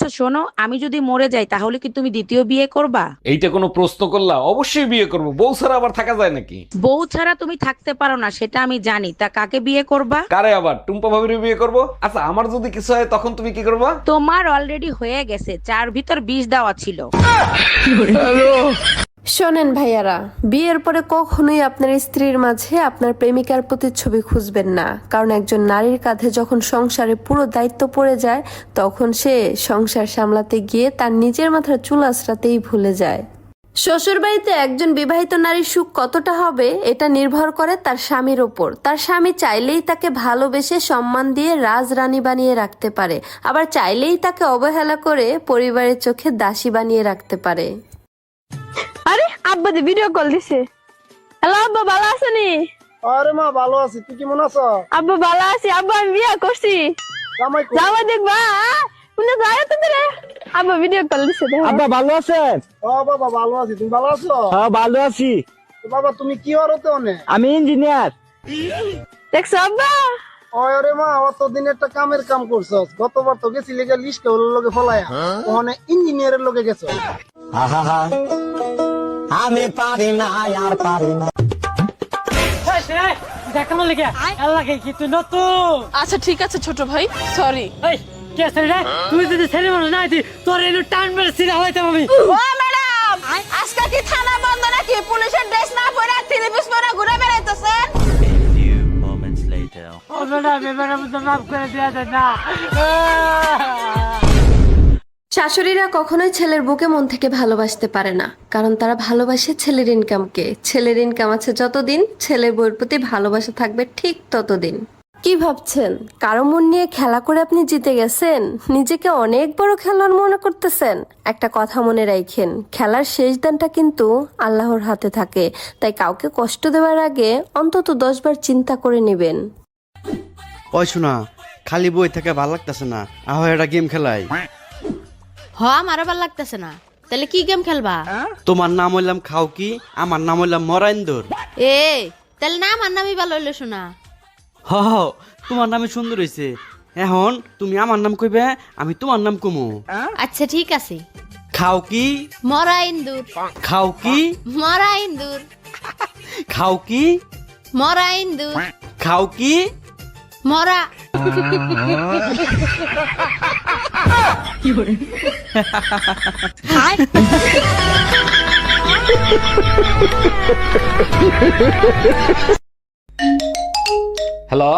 আচ্ছা শোনো আমি যদি মরে যাই তাহলে কি তুমি দ্বিতীয় বিয়ে করবা? এইটা কোনো প্রশ্ন করলা? অবশ্যই বিয়ে করব। বউ ছাড়া আবার থাকা যায় নাকি? বউ ছাড়া তুমি থাকতে পারো না সেটা আমি জানি। তা কাকে বিয়ে করবা? কারে আবার? টুম্পা ভাবির বিয়ে করব? আচ্ছা আমার যদি কিছু হয় তখন তুমি কি করবা? তোমার অলরেডি হয়ে গেছে চার ভিতর বিষ দেওয়া ছিল। শোনেন ভাইয়ারা, বিয়ের পরে কখনোই আপনার স্ত্রীর মাঝে আপনার প্রেমিকার প্রতিচ্ছবি খুঁজবেন না। কারণ একজন নারীর কাঁধে যখন সংসারে পুরো দায়িত্ব পড়ে যায়, তখন সে সংসার সামলাতে গিয়ে তার নিজের মাথার চুল আঁচড়াতেই ভুলে যায়। শ্বশুরবাড়িতে একজন বিবাহিত নারীর সুখ কতটা হবে, এটা নির্ভর করে তার স্বামীর ওপর। তার স্বামী চাইলেই তাকে ভালোবেসে সম্মান দিয়ে রাজরানী বানিয়ে রাখতে পারে, আবার চাইলেই তাকে অবহেলা করে পরিবারের চোখে দাসী বানিয়ে রাখতে পারে। আব্বা দি ভিডিও কল দিছে। হ্যালো আব্বা ভালো আছেনি আরে মা ভালো আছি। তুই কেমন আছো? আব্বা ভালো আছি। আব্বা আমি বিয়ে করছি। জামাই দেখবা শুনে যায় তো রে আব্বা ভিডিও কল দিছে আব্বা ভালো আছেন? ও বাবা ভালো আছি। তুমি ভালো আছো? হ্যাঁ ভালো আছি। বাবা তুমি কি আর হতে অনে আমি ইঞ্জিনিয়ার দেখছ আব্বা? আরে মা অতদিন একটা কামের কাম করছস। গতবার তো গেছি লেগে লিস্ট ওর লগে ফলায়া। ওখানে ইঞ্জিনিয়ারের লগে গেছো। আমি পারি না আর পারি না। দেখানো লেগে আল্লাহকে কি তুই নতুন? আচ্ছা ঠিক আছে ছোট ভাই সরি এই কে রে? তুই যদি ছেলে মানুষ না হইতি তোর এনে টান মেরে সিরা হইতাম আমি। ও ম্যাডাম আজকে কি থানা বন্ধ নাকি? পুলিশের ড্রেস না পরে থ্রি পিস পরে ঘুরে বেড়াইতেছেন ও ম্যাডাম এবার আমাকে মাফ করে দেওয়া যায় না। শাশুড়িরা কখনোই ছেলের বুকে মন থেকে ভালোবাসতে পারে না কারণ তারা ভালোবাসে ছেলের ইনকামকে ছেলের ইনকাম আছে যতদিন ছেলের বউয়ের প্রতি ভালোবাসা থাকবে ঠিক ততদিন। কি ভাবছেন? কারও মন নিয়ে খেলা করে আপনি জিতে গেছেন? নিজেকে অনেক বড় খেলোয়াড় মনে করতেছেন। একটা কথা মনে রাখেন খেলার শেষ দানটা কিন্তু আল্লাহর হাতে থাকে তাই কাউকে কষ্ট দেওয়ার আগে অন্তত দশবার চিন্তা করে নেবেন। ওই শোনা খালি বই থেকে ভালো লাগতেছে না। আহ একটা গেম খেলাই। হ আমারও ভালো লাগতেছে না। তাহলে কি গেম খেলবা? তোমার নাম হইলাম খাও কি আমার নাম হইলাম মরাইন্দর। এ তাহলে না আমার নামই ভালো হইল শোনা হ হ, তোমার নামে সুন্দর হয়েছে এখন তুমি আমার নাম কইবে আমি তোমার নাম কমু। আচ্ছা ঠিক আছে। খাও কি মরা ইন্দুর খাও কি মরা ইন্দুর খাও কি মরা ইন্দুর খাও কি মরা। হ্যালো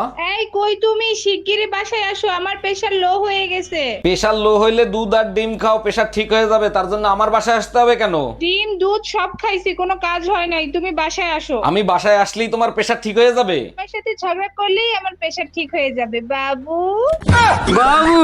এই কই তুমি? শিগগিরই বাসায় আসো আমার প্রেশার লো হয়ে গেছে। প্রেশার লো হইলে দুধ আর ডিম খাও প্রেশার ঠিক হয়ে যাবে তার জন্য আমার বাসায় আসতে হবে কেন? ডিম দুধ সব খাইছি কোনো কাজ হয় নাই তুমি বাসায় আসো। আমি বাসায় আসলেই তোমার প্রেশার ঠিক হয়ে যাবে? আমার সাথে ঝগড়া করলেই আমার প্রেশার ঠিক হয়ে যাবে বাবু। বাবু!